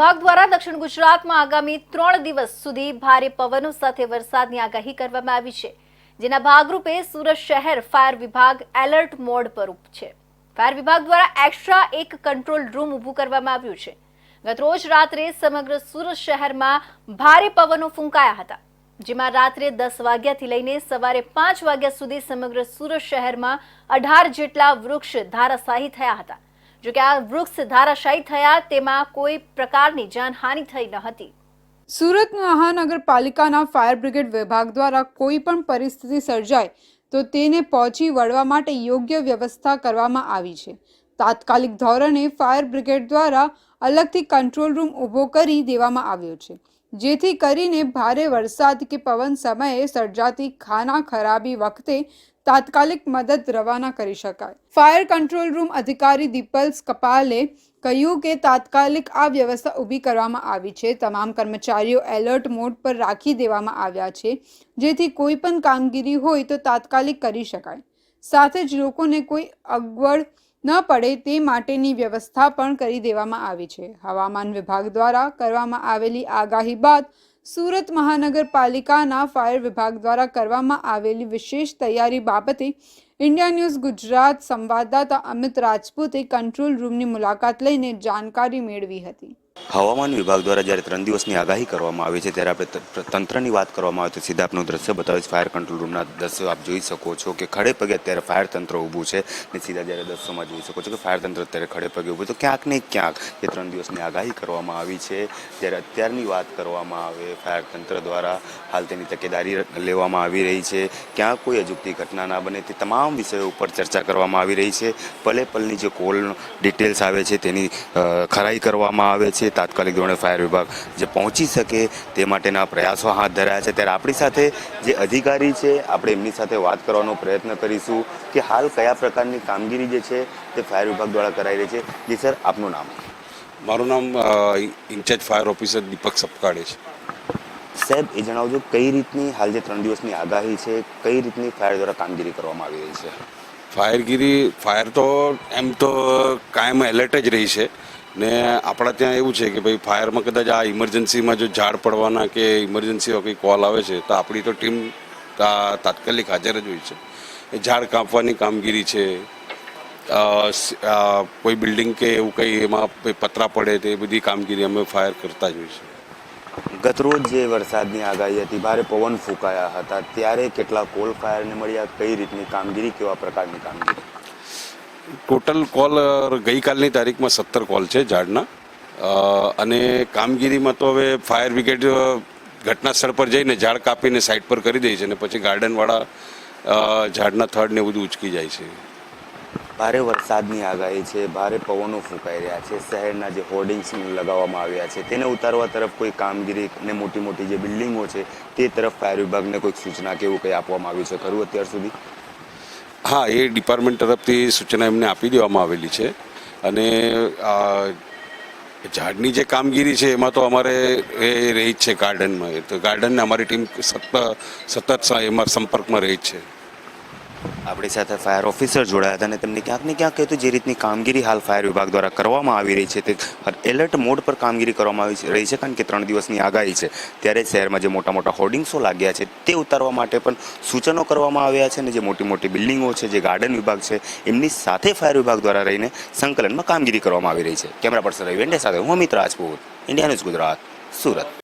વિભાગ દ્વારા દક્ષિણ ગુજરાતમાં આગામી ત્રણ દિવસ સુધી ભારે પવનો સાથે વરસાદની આગાહી કરવામાં આવી છે, જેના ભાગરૂપે સુરત શહેર ફાયર વિભાગ એલર્ટ મોડ પર છે. ફાયર વિભાગ દ્વારા એક્સ્ટ્રા એક કંટ્રોલ રૂમ ઊભું કરવામાં આવ્યું છે. ગતરોજ રાત્રે સમગ્ર સુરત શહેરમાં ભારે પવનો ફૂંકાયા હતા, જેમાં રાત્રે દસ વાગ્યાથી લઈને સવારે પાંચ વાગ્યા સુધી સમગ્ર સુરત શહેરમાં અઢાર જેટલા વૃક્ષ ધારાશાહી થયા હતા. જોકે આ વૃક્ષ ધારાશાયી થયા, તેમાં કોઈ પ્રકારની જાનહાનિ થઈ ન હતી. સુરત મહાનગરપાલિકાના ફાયર બ્રિગેડ વિભાગ દ્વારા કોઈ પણ પરિસ્થિતિ સર્જાય, તો તેને પહોંચી વળવા માટે યોગ્ય વ્યવસ્થા કરવામાં આવી છે. તાત્કાલિક ધોરણે ફાયર બ્રિગેડ દ્વારા અલગથી કંટ્રોલ રૂમ ઊભો કરી દેવામાં આવ્યો છે, જેથી કરીને ભારે વરસાદ કે પવન સમયે સર્જાતી ખાના ખરાબી વખતે તાત્કાલિક મદદ રવાના કરી શકાય. ફાયર કંટ્રોલ રૂમ અધિકારી દીપલ્સ કપાલે કહ્યું કે તાત્કાલિક આ વ્યવસ્થા ઊભી કરવામાં આવી છે. તમામ કર્મચારીઓ એલર્ટ મોડ પર રાખી દેવામાં આવ્યા છે. જેથી કોઈ પણ કામગીરી હોય તો તાત્કાલિક કરી શકાય. સાથે જ લોકોને કોઈ અગવડ ન પડે તે માટેની વ્યવસ્થા પણ કરી દેવામાં આવી છે. હવામાન વિભાગ દ્વારા કરવામાં આવેલી આગાહી બાદ સુરત મહાનગરપાલિકાના ફાયર વિભાગ દ્વારા કરવામાં આવેલી વિશેષ તૈયારી બાબતે ઇન્ડિયા ન્યૂઝ ગુજરાત સંવાદદાતા અમિત રાજપૂતે કંટ્રોલ રૂમની મુલાકાત લઈને જાણકારી મેળવી હતી. હવામાન વિભાગ દ્વારા જ્યારે ત્રણ દિવસની આગાહી કરવામાં આવી છે, ત્યારે આપણે તંત્રની વાત કરવામાં આવે તો સીધા આપનું દ્રશ્ય છે ફાયર કંટ્રોલ રૂમના દ્રશ્યો આપ જોઈ શકો છો કે ખડે પગે અત્યારે ફાયર તંત્ર ઊભું છે ને સીધા જ્યારે દ્રશ્યોમાં જોઈ શકો છો કે ફાયર તંત્ર અત્યારે ખડે પગે ઊભું તો ક્યાંક ને ક્યાંક જે ત્રણ દિવસની આગાહી કરવામાં આવી છે. જ્યારે અત્યારની વાત કરવામાં આવે ફાયર તંત્ર દ્વારા હાલ તેની તકેદારી લેવામાં આવી રહી છે. ક્યાં કોઈ અજુગતી ઘટના ના બને તે તમામ વિષયો ઉપર ચર્ચા કરવામાં આવી રહી છે. પલે પલની જે કોલ ડિટેલ્સ આવે છે તેની ખરાઈ કરવામાં આવે છે. તાત્કાલિક ધોરણે ફાયર વિભાગ જે પહોંચી શકે તે માટેના પ્રયાસો હાથ ધરાયા છે. ત્યારે આપણી સાથે જે અધિકારી છે આપણે એમની સાથે વાત કરવાનો પ્રયત્ન કરીશું કે હાલ કયા પ્રકારની કામગીરી જે છે તે ફાયર વિભાગ દ્વારા કરાઈ રહી છે. જી સર આપનું નામ? મારું નામ in-charge fire officer Deepak Sapkade છે. સાહેબ એ જણાવજો કઈ રીતની હાલ જે ત્રણ દિવસની આગાહી છે કઈ રીતની ફાયર દ્વારા કામગીરી કરવામાં આવી રહી છે? ફાયરગીરી ફાયર તો એમ તો કાયમ એલર્ટ જ રહી છે. ને આપણા ત્યાં એવું છે કે ભાઈ ફાયરમાં કદાચ આ ઇમરજન્સીમાં જો ઝાડ પડવાના કે ઇમરજન્સીમાં કંઈ કોલ આવે છે, તો આપણી તો ટીમ તાત્કાલિક હાજર જ હોય છે. એ ઝાડ કાપવાની કામગીરી છે કોઈ બિલ્ડિંગ કે એવું કંઈ એમાં પતરા પડે તે બધી કામગીરી અમે ફાયર કરતા જ હોય છે. ગતરોજ જે વરસાદની આગાહી હતી, ભારે પવન ફૂંકાયા હતા, ત્યારે કેટલા કોલ ફાયરને મળ્યા, કઈ રીતની કામગીરી, કેવા પ્રકારની કામગીરી? ટોટલ કોલ ગઈકાલની તારીખમાં સત્તર કોલ છે ઝાડના. અને કામગીરીમાં તો હવે ફાયર બ્રિગેડ ઘટના સ્થળ પર જઈને ઝાડ કાપીને સાઈડ પર કરી દે છે અને પછી ગાર્ડનવાળા ઝાડના થડ ને બધું ઉચકી જાય છે. ભારે વરસાદની આગાહી છે, ભારે પવનો ફૂંકાઈ રહ્યા છે, શહેરના જે હોર્ડિંગ્સ લગાવવામાં આવ્યા છે, તેને ઉતારવા તરફ કોઈ કામગીરી ને મોટી મોટી જે બિલ્ડિંગો છે, તે તરફ ફાયર વિભાગને કોઈક સૂચના કે એવું કંઈ આપવામાં આવ્યું છે ખરું અત્યાર સુધી? હા, એ ડિપાર્ટમેન્ટ તરફથી સૂચના એમને આપી દેવામાં આવેલી છે. અને ઝાડની જે કામગીરી છે, એમાં તો અમારે એ રહી જ છે ગાર્ડનમાં. તો ગાર્ડનને અમારી ટીમ સતત સતત એમાં સંપર્કમાં રહી જ છે. આપણી સાથે ફાયર ઓફિસર જોડાયા હતા અને તેમને ક્યાંક ને ક્યાંક કહેતું જે રીતની કામગીરી હાલ ફાયર વિભાગ દ્વારા કરવામાં આવી રહી છે તે એલર્ટ મોડ પર કામગીરી કરવામાં આવી રહી છે કારણ કે ત્રણ દિવસની આગાહી છે. ત્યારે શહેરમાં જે મોટા મોટા હોર્ડિંગ્સો લાગ્યા છે તે ઉતારવા માટે પણ સૂચનો કરવામાં આવ્યા છે અને જે મોટી મોટી બિલ્ડિંગો છે, જે ગાર્ડન વિભાગ છે, એમની સાથે ફાયર વિભાગ દ્વારા રહીને સંકલનમાં કામગીરી કરવામાં આવી રહી છે. કેમેરા પર્સન રવિ વેન્ડે સાથે હું અમિત રાજપૂત ઇન્ડિયા ન્યૂઝ ગુજરાત, સુરત.